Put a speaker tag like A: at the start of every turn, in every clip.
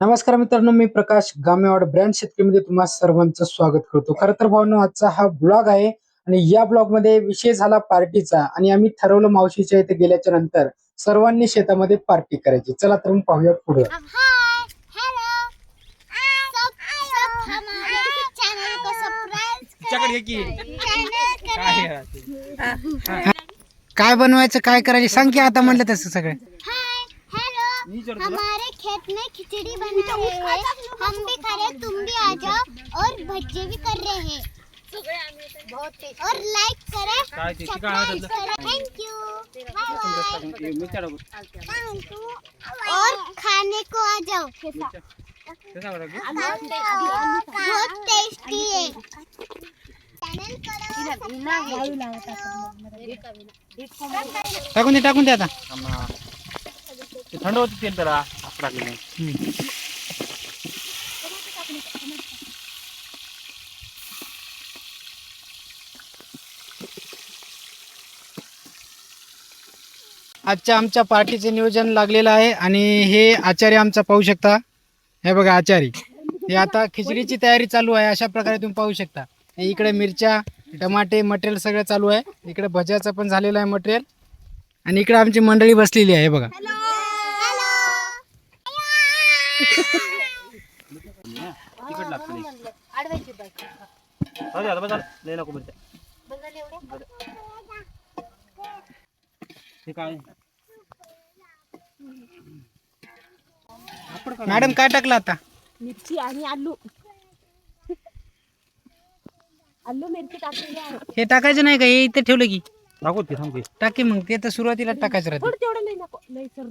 A: नमस्कार मित्रांनो मी प्रकाश गामेवाड ब्रँड शेतकरीमध्ये तुम्हा सर्वांचं स्वागत करतो. खरं तर भावनो आजचा हा ब्लॉग आहे आणि या ब्लॉगमध्ये विषय झाला पार्टीचा आणि आम्ही ठरवलं मावशीच्या इथे गेल्याच्यानंतर सर्वांनी शेतामध्ये पार्टी करायची. चला तर मग पाहूया पुढे.
B: अब हाय हेलो सब सब हमारे चैनल को सब्सक्राइब
C: चकड की
B: चैनल
C: काय
B: करें
C: आहे?
A: काय बनवायचं काय करायचं सांग की आता म्हणलं तसं सगळं.
B: खेत में खिचड़ी बना रहे हैं। हम भी खा रहे तुम भी आ जाओ और भज्जे भी कर रहे हैं। और लाइक करें
C: ते
B: सब्सक्राइब करें। थैंक यू बाय बाय और खाने को आ जाओ? बहुत टेस्टी है। चैनल करो
A: टाकून दे टाकून दे आता।
C: थंड होते तेल जरा टाकलेलं
A: आजच्या आमच्या पार्टीचे नियोजन लागलेलं आहे आणि हे आचार्य आमचा पाहू शकता. हे बघा आचारी हे आता खिचडीची तयारी चालू आहे. अशा प्रकारे तुम्ही पाहू शकता. हे इकडे मिरच्या टमाटे मटेरियल सगळं चालू आहे. इकडे भज्याचं पण झालेलं आहे मटेरियल. आणि इकडे आमची मंडळी बसलेली आहे हे बघा.
C: लागतं आता बस झालं. लई नको. हे काय?
A: मॅडम काय टाकलं आता?
D: मिरची आणि आलू. आलू मिरची टाकलेली आहे.
A: हे टाकायचं नाही का? हे इथे ठेवलं की.
C: दाखवत की थांब.
A: टाके मग ते तर सुरुवातीला टाकायचं राहते.
D: तेवढं नाही नको. लई सर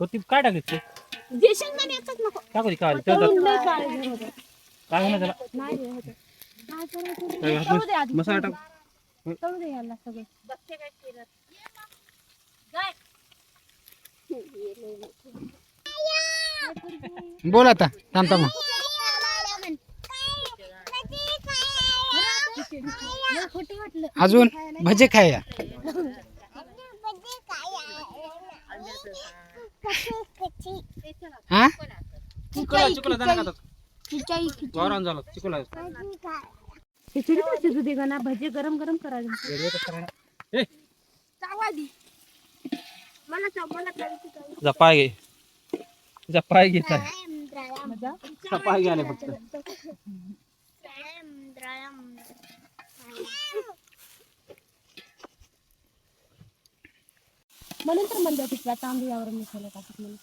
C: कोथिंबीर काय ते
D: जे शेंगदाणे येतात नको.
C: टाकू दे काय
D: जर होते.
C: काय होणार त्याला?
D: नाही रे होते. काय करायचं रे?
C: काय
D: तळू दे आधी.
C: मसाला टाक.
D: तळू दे याला सगळं.
A: बोल आता थांबता मग. अजून भजे खाया. हा?
C: चिकोला चिकोला वावरान झालं चिकोला
D: खिचडी पण शिजू दे ना भजे गरम गरम करायचे
C: ए.
D: मला मला करायची
C: जा पाय घे. जा पाय घे काय
D: मजा
C: जा पाय घे आले फक्त
D: म्हणून तर म्हणलं तिथल्या तांदूळावर मसाला टाकत म्हणून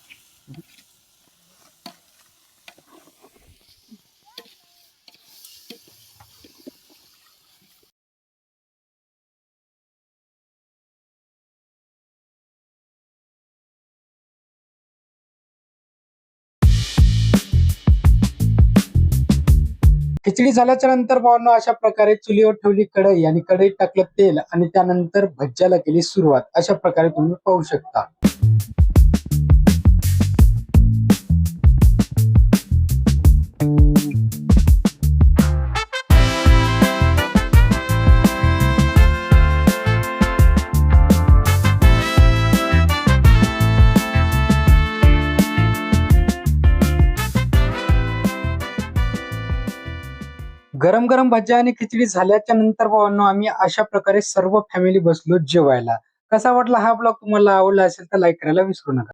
A: खिचडी झाल्याच्यानंतर बाबांना अशा प्रकारे चुलीवर ठेवली कढई आणि कढईत टाकलं तेल आणि त्यानंतर भज्याला केली सुरुवात. अशा प्रकारे तुम्ही पाहू शकता. गरम गरम भज्या आणि खिचडी झाल्याच्यानंतर भावांनो आम्ही अशा प्रकारे सर्व फॅमिली बसलो जेवायला. कसा वाटला हा ब्लॉग तुम्हाला आवडला असेल तर लाईक करायला विसरू नका.